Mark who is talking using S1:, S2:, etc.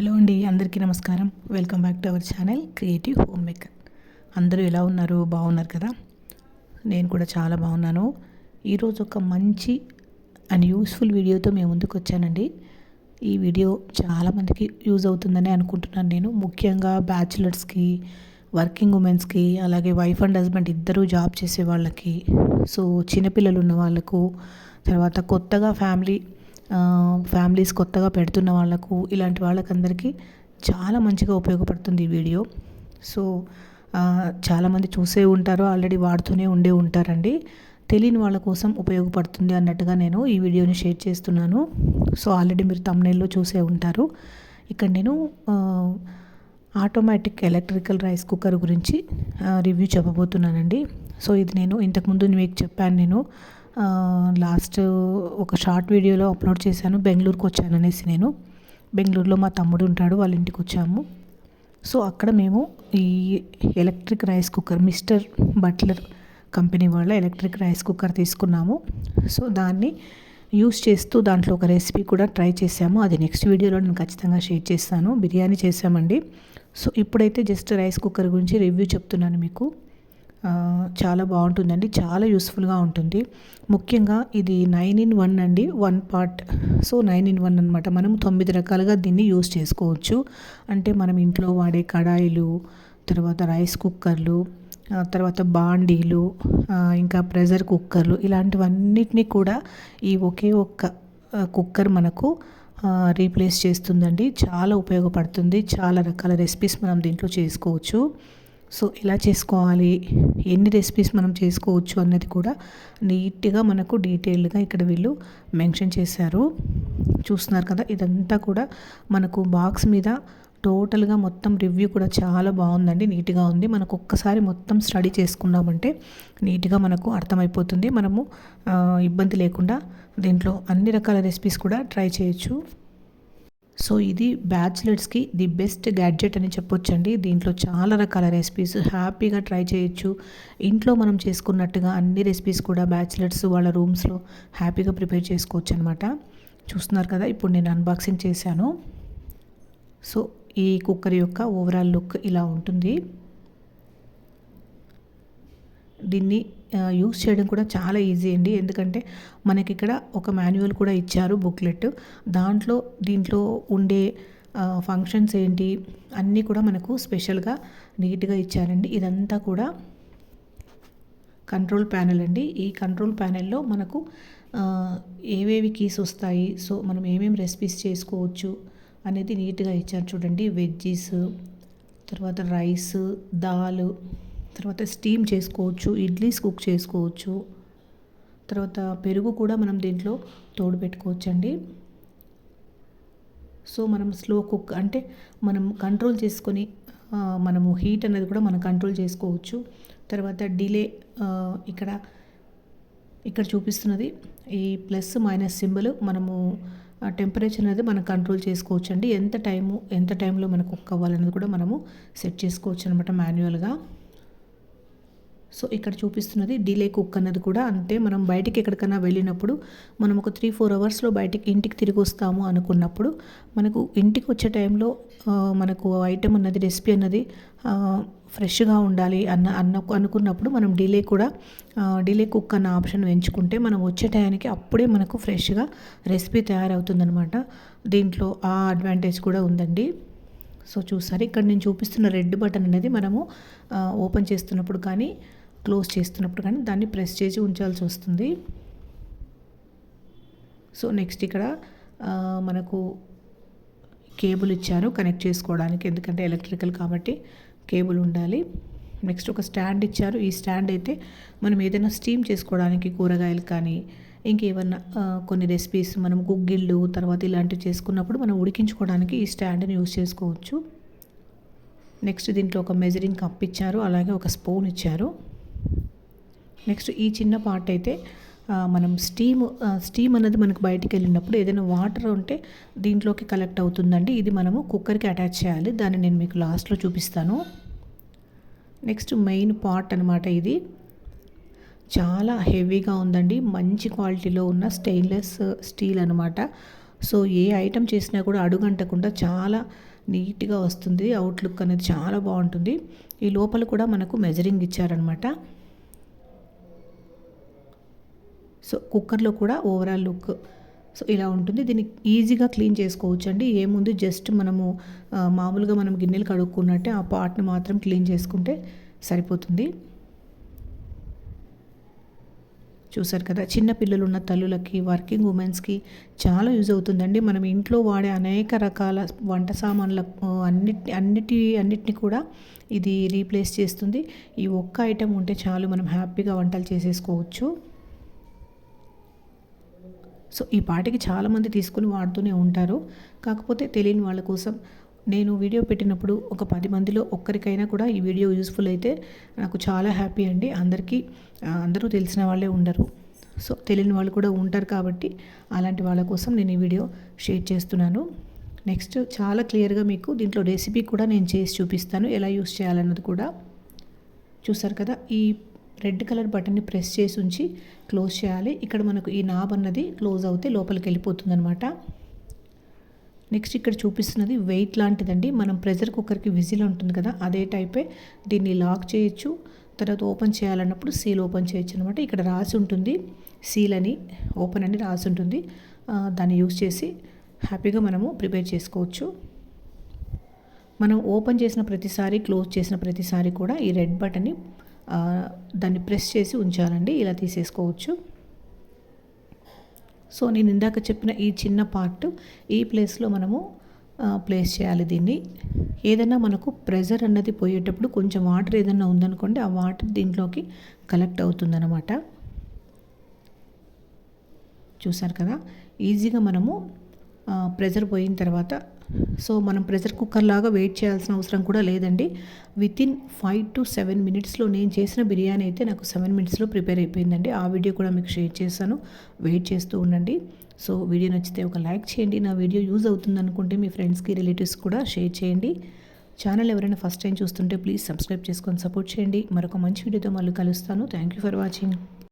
S1: Hello అండి అందరికీ నమస్కారం. Welcome back to our channel creative home maker అందరూ ఎలా ఉన్నారు? బాగున్నారు కదా? నేను కూడా చాలా బాగున్నాను. ఈరోజు ఒక మంచి అండ్ యూస్ఫుల్ వీడియోతో మేము ముందుకు వచ్చానండి. ఈ వీడియో చాలామందికి యూజ్ అవుతుందని అనుకుంటున్నాను నేను. ముఖ్యంగా బ్యాచులర్స్కి వర్కింగ్ ఉమెన్స్కి అలాగే వైఫ్ అండ్ హస్బెండ్ ఇద్దరూ జాబ్ చేసే వాళ్ళకి సో చిన్నపిల్లలు ఉన్న వాళ్ళకు తర్వాత కొత్తగా ఫ్యామిలీ ఫ్యామిలీస్ కొత్తగా పెడుతున్న వాళ్ళకు ఇలాంటి వాళ్ళకందరికీ చాలా మంచిగా ఉపయోగపడుతుంది ఈ వీడియో. సో చాలామంది చూసే ఉంటారు ఆల్రెడీ వాడుతూనే ఉండే ఉంటారండి. తెలియని వాళ్ళ కోసం ఉపయోగపడుతుంది అన్నట్టుగా నేను ఈ వీడియోని షేర్ చేస్తున్నాను. సో ఆల్రెడీ మీరు తమ్నేల్లో చూసే ఉంటారు. ఇక్కడ నేను ఆటోమేటిక్ ఎలక్ట్రికల్ రైస్ కుక్కర్ గురించి రివ్యూ చెప్పబోతున్నానండి. సో ఇది నేను ఇంతకుముందు మీకు చెప్పాను నేను. లాస్ట్ ఒక షార్ట్ వీడియోలో అప్లోడ్ చేశాను. బెంగళూరుకి వచ్చాను అనేసి నేను. బెంగళూరులో మా తమ్ముడు ఉంటాడు వాళ్ళ ఇంటికి వచ్చాము. సో అక్కడ మేము ఈ electric rice cooker Mister Butler company వాళ్ళ ఎలక్ట్రిక్ రైస్ కుక్కర్ తీసుకున్నాము. సో దాన్ని యూస్ చేస్తూ దాంట్లో ఒక రెసిపీ కూడా ట్రై చేశాము. అది నెక్స్ట్ వీడియోలో నేను ఖచ్చితంగా షేర్ చేస్తాను. బిర్యానీ చేసామండి సో ఇప్పుడైతే జస్ట్ రైస్ కుక్కర్ గురించి రివ్యూ చెప్తున్నాను మీకు. చాలా బాగుంటుందండి. చాలా యూస్ఫుల్గా ఉంటుంది. ముఖ్యంగా ఇది నైన్ ఇన్ వన్ అండి. One part. So nine in one అనమాట మనం తొమ్మిది రకాలుగా దీన్ని యూస్ చేసుకోవచ్చు. అంటే మనం ఇంట్లో వాడే కడాయిలు తర్వాత రైస్ కుక్కర్లు తర్వాత బాండీలు ఇంకా ప్రెషర్ కుక్కర్లు ఇలాంటివన్నిటినీ కూడా ఈ ఒకే ఒక్క కుక్కర్ మనకు రీప్లేస్ చేస్తుందండి. చాలా ఉపయోగపడుతుంది. చాలా రకాల రెసిపీస్ మనం దీంట్లో చేసుకోవచ్చు. సో ఎలా చేసుకోవాలి? ఎన్ని రెసిపీస్ మనం చేసుకోవచ్చు అన్నది కూడా నీట్గా మనకు డీటెయిల్డ్గా ఇక్కడ వీళ్ళు మెన్షన్ చేశారు. చూస్తున్నారు కదా ఇదంతా కూడా మనకు బాక్స్ మీద టోటల్గా మొత్తం రివ్యూ కూడా చాలా బాగుందండి నీట్గా ఉంది. మనకు ఒక్కసారి మొత్తం స్టడీ చేసుకున్నామంటే నీట్గా మనకు అర్థమైపోతుంది. మనము ఇబ్బంది లేకుండా దీంట్లో అన్ని రకాల రెసిపీస్ కూడా ట్రై చేయొచ్చు. సో ఇది బ్యాచిలర్స్కి ది బెస్ట్ గ్యాడ్జెట్ అని చెప్పొచ్చండి. దీంట్లో చాలా రకాల రెసిపీస్ హ్యాపీగా ట్రై చేయొచ్చు. ఇంట్లో మనం చేసుకున్నట్టుగా అన్ని రెసిపీస్ కూడా బ్యాచిలర్స్ వాళ్ళ రూమ్స్లో హ్యాపీగా ప్రిపేర్ చేసుకోవచ్చు అనమాట చూస్తున్నారు కదా ఇప్పుడు నేను అన్బాక్సింగ్ చేశాను. సో ఈ కుక్కర్ యొక్క ఓవరాల్ లుక్ ఇలా ఉంటుంది. దీన్ని యూస్ చేయడం కూడా చాలా ఈజీ అండి. ఎందుకంటే మనకి ఇక్కడ ఒక మాన్యువల్ కూడా ఇచ్చారు బుక్లెట్ దాంట్లో దీంట్లో ఉండే ఫంక్షన్స్ ఏంటి అన్నీ కూడా మనకు స్పెషల్గా నీట్గా ఇచ్చారండి. ఇదంతా కూడా కంట్రోల్ ప్యానెల్ అండి. ఈ కంట్రోల్ ప్యానెల్లో మనకు ఏవేవి కీస్ వస్తాయి సో మనం ఏమేమి రెసిపీస్ చేసుకోవచ్చు అనేది నీట్గా ఇచ్చారు చూడండి. వెజ్జీస్ తర్వాత రైస్ దాల్ తర్వాత స్టీమ్ చేసుకోవచ్చు ఇడ్లీస్ కుక్ చేసుకోవచ్చు. తర్వాత పెరుగు కూడా మనం దీంట్లో తోడు పెట్టుకోవచ్చండి. సో మనం స్లో కుక్ అంటే మనం కంట్రోల్ చేసుకొని మనము హీట్ అనేది కూడా మనం కంట్రోల్ చేసుకోవచ్చు. తర్వాత డిలే ఇక్కడ ఇక్కడ చూపిస్తున్నది ఈ ప్లస్ మైనస్ సింబల్ మనము టెంపరేచర్ అనేది మనం కంట్రోల్ చేసుకోవచ్చు అండి ఎంత టైము ఎంత టైంలో మనకు కుక్ అవ్వాలనేది కూడా మనము సెట్ చేసుకోవచ్చు అనమాట మాన్యువల్గా. సో ఇక్కడ చూపిస్తున్నది డిలే కుక్ అన్నది కూడా. అంతే మనం బయటికి ఎక్కడికైనా వెళ్ళినప్పుడు మనం ఒక త్రీ ఫోర్ అవర్స్లో బయటికి ఇంటికి తిరిగి వస్తాము అనుకున్నప్పుడు మనకు ఇంటికి వచ్చే టైంలో మనకు ఐటెం అన్నది రెసిపీ అన్నది ఫ్రెష్గా ఉండాలి అన్న అన్న అనుకున్నప్పుడు మనం డిలే కూడా డిలే కుక్ అన్న ఆప్షన్ ఎంచుకుంటే మనం వచ్చే టయానికి అప్పుడే మనకు ఫ్రెష్గా రెసిపీ తయారవుతుందనమాట దీంట్లో ఆ అడ్వాంటేజ్ కూడా ఉందండి. సో చూసారు ఇక్కడ నేను చూపిస్తున్న రెడ్ బటన్ అనేది మనము ఓపెన్ చేస్తున్నప్పుడు కానీ క్లోజ్ చేస్తున్నప్పుడు కానీ దాన్ని ప్రెస్ చేసి ఉంచాల్సి వస్తుంది. సో నెక్స్ట్ ఇక్కడ మనకు కేబుల్ ఇచ్చారు కనెక్ట్ చేసుకోవడానికి ఎందుకంటే ఎలక్ట్రికల్ కాబట్టి కేబుల్ ఉండాలి. నెక్స్ట్ ఒక స్టాండ్ ఇచ్చారు. ఈ స్టాండ్ అయితే మనం ఏదైనా స్టీమ్ చేసుకోవడానికి కూరగాయలు కానీ ఇంకేమన్నా కొన్ని రెసిపీస్ మనం గుగ్గిళ్ళు తర్వాత ఇలాంటివి చేసుకున్నప్పుడు మనం ఉడికించుకోవడానికి ఈ స్టాండ్ని యూస్ చేసుకోవచ్చు. నెక్స్ట్ దీంట్లో ఒక మెజరింగ్ కప్ ఇచ్చారు. అలాగే ఒక స్పూన్ ఇచ్చారు. నెక్స్ట్ ఈ చిన్న పార్ట్ అయితే మనం స్టీమ్ స్టీమ్ అనేది మనకు బయటికి వెళ్ళినప్పుడు ఏదైనా వాటర్ ఉంటే దీంట్లోకి కలెక్ట్ అవుతుందండి. ఇది మనము కుక్కర్కి అటాచ్ చేయాలి. దాన్ని నేను మీకు లాస్ట్లో చూపిస్తాను. నెక్స్ట్ మెయిన్ పార్ట్ అనమాట ఇది. చాలా హెవీగా ఉందండి. మంచి క్వాలిటీలో ఉన్న స్టెయిన్లెస్ స్టీల్ అనమాట సో ఏ ఐటెం చేసినా కూడా అడుగంటకుండా చాలా నీట్గా వస్తుంది. అవుట్లుక్ అనేది చాలా బాగుంటుంది. ఈ లోపల కూడా మనకు మెజరింగ్ ఇచ్చారనమాట సో కుక్కర్లో కూడా ఓవరాల్ లుక్. సో ఇలా ఉంటుంది. దీన్ని ఈజీగా క్లీన్ చేసుకోవచ్చు అండి ఏముంది జస్ట్ మనము మామూలుగా మనం గిన్నెలు కడుక్కున్నట్టే ఆ పార్ట్ని మాత్రం క్లీన్ చేసుకుంటే సరిపోతుంది. చూసారు కదా చిన్న పిల్లలు ఉన్న తల్లులకి వర్కింగ్ ఉమెన్స్కి చాలా యూజ్ అవుతుందండి. మనం ఇంట్లో వాడే అనేక రకాల వంట సామాన్ల అన్నిటి అన్నిటి అన్నిటిని కూడా ఇది రీప్లేస్ చేస్తుంది. ఈ ఒక్క ఐటెం ఉంటే చాలు మనం హ్యాపీగా వంటలు చేసేసుకోవచ్చు. సో ఈ పాటికి చాలామంది తీసుకుని వాడుతూనే ఉంటారు. కాకపోతే తెలియని వాళ్ళ కోసం నేను వీడియో పెట్టినప్పుడు ఒక పది మందిలో ఒక్కరికైనా కూడా ఈ వీడియో యూస్ఫుల్ అయితే నాకు చాలా హ్యాపీ అండి. అందరికీ అందరూ తెలిసిన వాళ్ళే ఉండరు. సో తెలియని వాళ్ళు కూడా ఉంటారు కాబట్టి అలాంటి వాళ్ళ కోసం నేను ఈ వీడియో షేర్ చేస్తున్నాను. నెక్స్ట్ చాలా క్లియర్గా మీకు దీంట్లో రెసిపీ కూడా నేను చేసి చూపిస్తాను ఎలా యూస్ చేయాలన్నది కూడా. చూసారు కదా ఈ రెడ్ కలర్ బటన్ని ప్రెస్ చేసి ఉంచి క్లోజ్ చేయాలి. ఇక్కడ మనకు ఈ నాబ్ అన్నది క్లోజ్ అవుతే లోపలికి వెళ్ళిపోతుంది అనమాట నెక్స్ట్ ఇక్కడ చూపిస్తున్నది వెయిట్ లాంటిదండి. మనం ప్రెషర్ కుక్కర్కి విజిల్ ఉంటుంది కదా అదే టైపే దీన్ని లాక్ చేయొచ్చు. తర్వాత ఓపెన్ చేయాలన్నప్పుడు సీల్ ఓపెన్ చేయొచ్చు అనమాట ఇక్కడ రాసి ఉంటుంది సీల్ అని ఓపెన్ అని రాసి ఉంటుంది. దాన్ని యూస్ చేసి హ్యాపీగా మనము ప్రిపేర్ చేసుకోవచ్చు. మనం ఓపెన్ చేసిన ప్రతిసారి క్లోజ్ చేసిన ప్రతిసారి కూడా ఈ రెడ్ బటన్ని దాన్ని ప్రెస్ చేసి ఉంచాలండి ఇలా తీసేసుకోవచ్చు. సో నేను ఇందాక చెప్పిన ఈ చిన్న పార్ట్ ఈ ప్లేస్లో మనము ప్లేస్ చేయాలి దీన్ని. ఏదైనా మనకు ప్రెజర్ అన్నది పోయేటప్పుడు కొంచెం వాటర్ ఏదైనా ఉందనుకోండి ఆ వాటర్ దీంట్లోకి కలెక్ట్ అవుతుందన్నమాట. చూసారు కదా? ఈజీగా మనము ప్రెజర్ పోయిన తర్వాత సో మనం ప్రెషర్ కుక్కర్ లాగా వెయిట్ చేయాల్సిన అవసరం కూడా లేదండి. వితిన్ ఫైవ్ టు సెవెన్ మినిట్స్లో నేను చేసిన బిర్యానీ అయితే నాకు సెవెన్ మినిట్స్లో ప్రిపేర్ అయిపోయిందండి. ఆ వీడియో కూడా మీకు షేర్ చేశాను. వెయిట్ చేస్తూ ఉండండి. సో వీడియో నచ్చితే ఒక లైక్ చేయండి. నా వీడియో యూజ్ అవుతుంది అనుకుంటే మీ ఫ్రెండ్స్కి రిలేటివ్స్ కూడా షేర్ చేయండి. ఛానల్ ఎవరైనా ఫస్ట్ టైం చూస్తుంటే ప్లీజ్ సబ్స్క్రైబ్ చేసుకొని సపోర్ట్ చేయండి. మరొక మంచి వీడియోతో మళ్ళీ కలుస్తాను. Thank you for watching